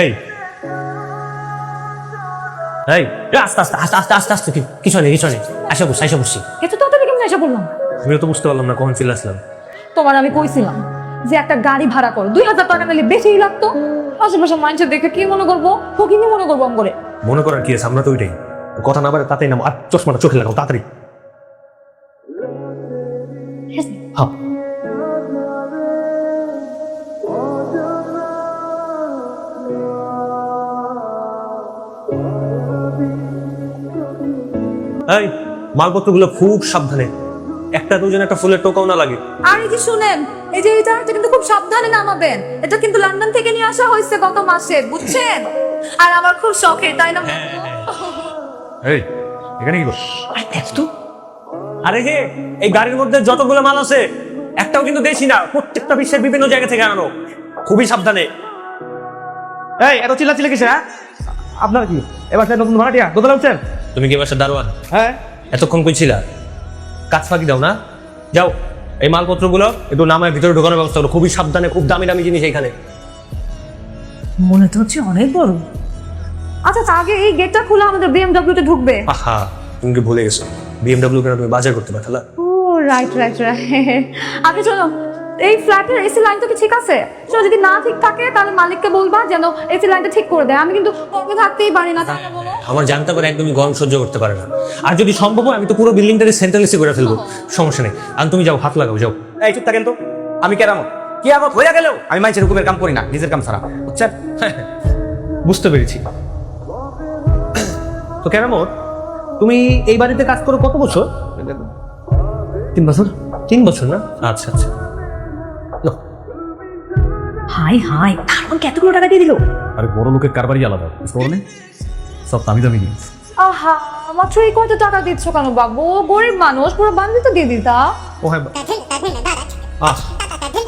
এই। এই আস্তে আস্তে আস্তে আস্তে আস্তে আস্তে কিছু নেই কিছু নেই। আসা বসছি আসা বসছি এত তাড়াতাড়ি কেমন এসে বললাম আমিও তো বুঝতে পারলাম না কখন ফিরে আসলাম। তোমার আমি কইছিলাম যে একটা গাড়ি ভাড়া করো দুই হাজার টাকা নিলে বেশিই লাগতো। আশেপাশে মানুষের দেখে কি মনে করব? ফকিনি মনে করব আম করে মনে করার কি আছে? আমরা তো ওইটাই। কথা না পারে তাতেই নামো আর চশমাটা চোখে লাগাও তাড়াতাড়ি। হ্যাঁ। এই মালপত্রগুলো খুব সাবধানে। একটা দুজন একটা ফুলের টোকাও না লাগে। আর এই যে শুনেন এই যে এটা এটা কিন্তু খুব সাবধানে নামাবেন। এটা কিন্তু লন্ডন থেকে নিয়ে আসা হয়েছে গত মাসে বুঝছেন? আর আমার খুব শখের তাই না? এই এখানে কি করছিস? তো। আরে হে এই গাড়ির মধ্যে যতগুলো মাল আছে একটাও কিন্তু দেশি না প্রত্যেকটা বিশ্বের বিভিন্ন জায়গা থেকে আনো খুবই সাবধানে। এই এত চিল্লা চিল্লা কিসে হ্যাঁ? আপনার কি? এবার নতুন ভাড়াটিয়া দোতলা উঠছেন? তুমি কি বাসা দারোয়ান? হ্যাঁ। এতক্ষণ কইছিলা কাজ ফাঁকি দাও না। যাও এই মালপত্রগুলো একটু নামায় ভিতরে ঢোকানোর ব্যবস্থা করো। খুবই সাবধানে খুব দামি দামি জিনিস এখানে মনে তো হচ্ছে অনেক বড়। আচ্ছা তা আগে এই গেটটা খোলা আমাদের বিএমডব্লিউ তে ঢুকবে। আহা তুমি কি ভুলে গেছো? বিএমডব্লিউ কেন তুমি বাজার করতে পারতালা ও রাইট রাইট রাইট আগে চলো। এই ফ্ল্যাটের এসি লাইনটা কি ঠিক আছে? চলো যদি না ঠিক থাকে তাহলে মালিককে বলবা যেন এসি লাইনটা ঠিক করে দেয়। আমি কিন্তু গরমে থাকতেই পারি না তাই না বলো? আমার জানতে পারে একদমই গরম সহ্য করতে পারে না। আর যদি সম্ভব হয় আমি তো পুরো বিল্ডিংটাকে সেন্ট্রাল এসি করে ফেলব। সমস্যা নেই। আর তুমি যাও হাত লাগাও যাও। এই চুপ থাকেন তো। আমি কেরামত কেরামত হয়ে গেলেও আমি মাইসের হুকুমের কাম করি না নিজের কাম ছাড়া। বুঝছেন? বুঝতে পেরেছি। তো কেরামত তুমি এই বাড়িতে কাজ করো কত বছর। তিন বছর? তিন বছর না? আচ্ছা আচ্ছা। হাই হাই কারণ এতগুলো টাকা দিয়ে দিল? আরে বড় লোকের কারবারই আলাদা বুঝতে পারলে? সব দামি দামি জিনিস। আহা মাত্র এই কত টাকা দিচ্ছ কেন বাবু? গরিব মানুষ পুরো বান্ধবী তো দিয়ে দিতা। ও হ্যাঁ আহ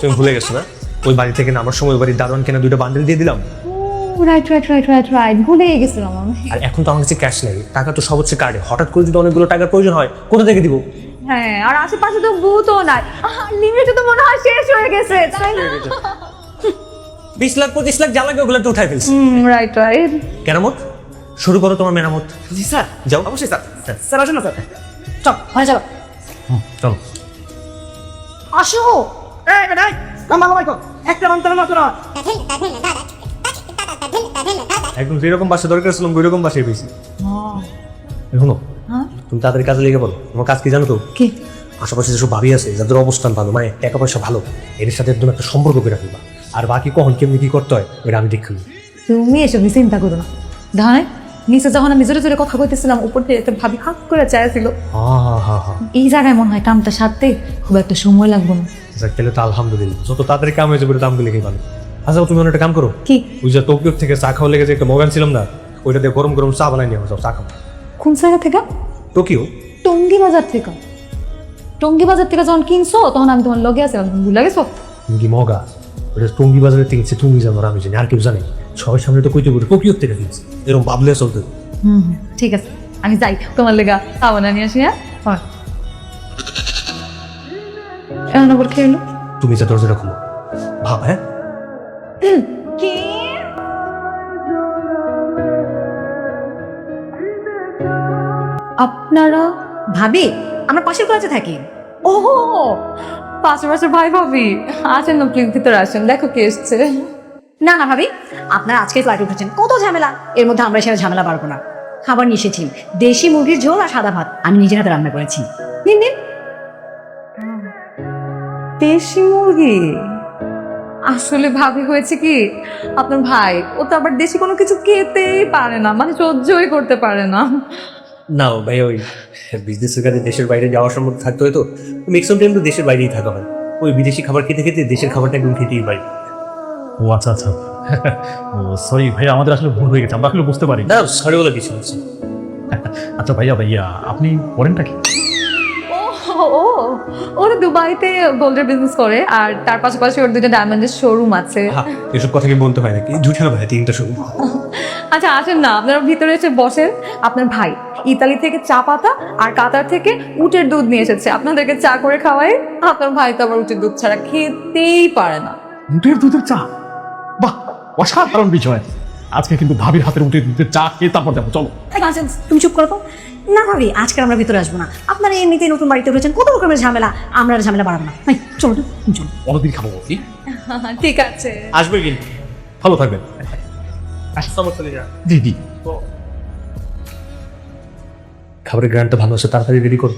তুমি ভুলে গেছো না? ওই বাড়ি থেকে নামার সময় ওই বাড়ির দারোয়ান কেনা দুটো বান্ডেল দিয়ে দিলাম। Right right right right right ভুলে গেছিলাম আমি। আর এখন তো আমার কাছে ক্যাশ নেই টাকা তো সব হচ্ছে কার্ডে হঠাৎ করে যদি অনেকগুলো টাকার প্রয়োজন হয় কোথা থেকে দিব? হ্যাঁ আর আশেপাশে তো বুথও নাই। লিমিট তো মনে হয় শেষ হয়ে গেছে তাই না? বিশ লাখ পঁচিশ লাখ যা লাগে ওগুলো তো উঠাই ফেলছি। হুম রাইট রাইট কেরামত শুরু করো তোমার মেরামত। জি স্যার। যাও। অবশ্যই স্যার। স্যার। আসেন না স্যার। চল ঘরে চলো চলো। আসো এই বেটাই ভালো মাইকো একটা না তোরা একদম যেরকম বাসা দরকার ছিল ওই রকম বাসায় পেয়েছি। এখনও হ্যাঁ? তুমি তাড়াতাড়ি কাজে লেগে পড়ো। তোমার কাজ কি জানো তো? কি? আশেপাশে যেসব ভাবি আছে যাদের অবস্থান ভালো মানে টাকা পয়সা ভালো এদের সাথে একদম একটা সম্পর্ক করে ফেলবা আর বাকি কখন কেমনি কি করতে হয় ওটা আমি দেখি তুমি এসব নিয়ে চিন্তা করো না। ধানে নিচে যখন আমি জোরে জোরে কথা কইতেছিলাম উপর থেকে একটা ভাবি হাত করে চাইছিল এই জায়গায় মনে হয় কামটা সারতে খুব একটা সময় লাগবে না। যাক তাহলে তো আলহামদুলিল্লাহ। যত তাড়াতাড়ি কাম হয়ে যাবে দামগুলো ভালো আচ্ছা তুমি একটা কাম করো। কি? ওই যে টোকিও থেকে চা খাওয়া লেগে যে একটা মোবাইল ছিলাম না ওইটা দিয়ে গরম গরম চা বানাই নিয়ে যাও চা খাও কোন জায়গা থেকে? টোকিও। টঙ্গি বাজার থেকে। টঙ্গি বাজার থেকে যখন কিনছো তখন আমি তোমার লগে আছিলাম তুমি ভুলে গেছো? কি মগা। ওটা টঙ্গি বাজারে কিনছে তুমি জানো আর আমি জানি আর কেউ জানে সবার সামনে তো কইতে পারি টোকিও থেকে কিনছে এরকম ভাবলে চলতে। হুম ঠিক আছে আমি যাই তোমার লেগা খাওয়া নিয়ে আসি হ্যাঁ? এখন আবার খেয়ে এলো তুমি যা দরজাটা খুলো। ভাব হ্যাঁ? আপনারা ভাবি আমরা পাশের কলেজে থাকি। ও পাশে পাশে ভাই ভাবি আসেন না প্লিজ ভিতরে আসেন দেখো কে এসছে। না না ভাবি আপনারা আজকে ফ্লাইট উঠেছেন। কত ঝামেলা। এর মধ্যে আমরা সেটা ঝামেলা পারব না। খাবার নিয়ে এসেছি। দেশি মুরগির ঝোল আর সাদা ভাত। আমি নিজের হাতে রান্না করেছি। নিন নিন। দেশি মুরগি? আসলে ভাবি হয়েছে কি আপনার ভাই ও তো আবার দেশি কোনো কিছু খেতেই পারে না মানে সহ্যই করতে পারে না। না ভাই ওই বিজনেসের কাজে দেশের বাইরে যাওয়ার সম্ভব থাকতে হয় তো। ম্যাক্সিমাম টাইম তো দেশের বাইরেই থাকা হয়। ওই বিদেশি খাবার খেতে খেতে দেশের খাবারটা একদম খেতেই পারি ও আচ্ছা আচ্ছা। ও সরি ভাইয়া আমাদের আসলে ভুল হয়ে গেছে আমরা আসলে বুঝতে পারি না সরি বলে কিছু হচ্ছে আচ্ছা ভাইয়া ভাইয়া আপনি করেনটা কি? ও ও ও তো দুবাইতে গোল্ডের বিজনেস করে আর তার পাশাপাশি ওর দুটো ডায়মন্ডের শোরুম আছে। হ্যাঁ এসব কথা কি বলতে হয় নাকি? দুইটা না ভাই তিনটা শুরু আচ্ছা আসেন না। আপনারা ভিতরে এসে বসেন। আপনার ভাই ইতালি থেকে চা পাতা আর কাতার থেকে উটের দুধ নিয়ে এসেছে। আপনাদেরকে চা করে খাওয়াই। আপনার ভাই তো আবার উটের দুধ ছাড়া খেতেই পারে না। উটের দুধের চা? বাহ অসাধারণ বিষয় আজকে কিন্তু ভাবির হাতের উঠে উঠে চা খেয়ে তারপর যাব চলো। তুমি চুপ করো তো? না ভাবি আজকে আমরা ভিতরে আসব না। আপনারা এমনিতেই নতুন বাড়িতে উঠেছেন কত রকমের ঝামেলা? আমরা আর ঝামেলা বাড়াবো না। ভাই চলো চলো। অন্যদিন খাব কি? ঠিক আছে। আসবে কিন্তু ভালো থাকবেন। জি জি। খাবারের গ্রান্ডটা ভালো আছে তাড়াতাড়ি রেডি করো।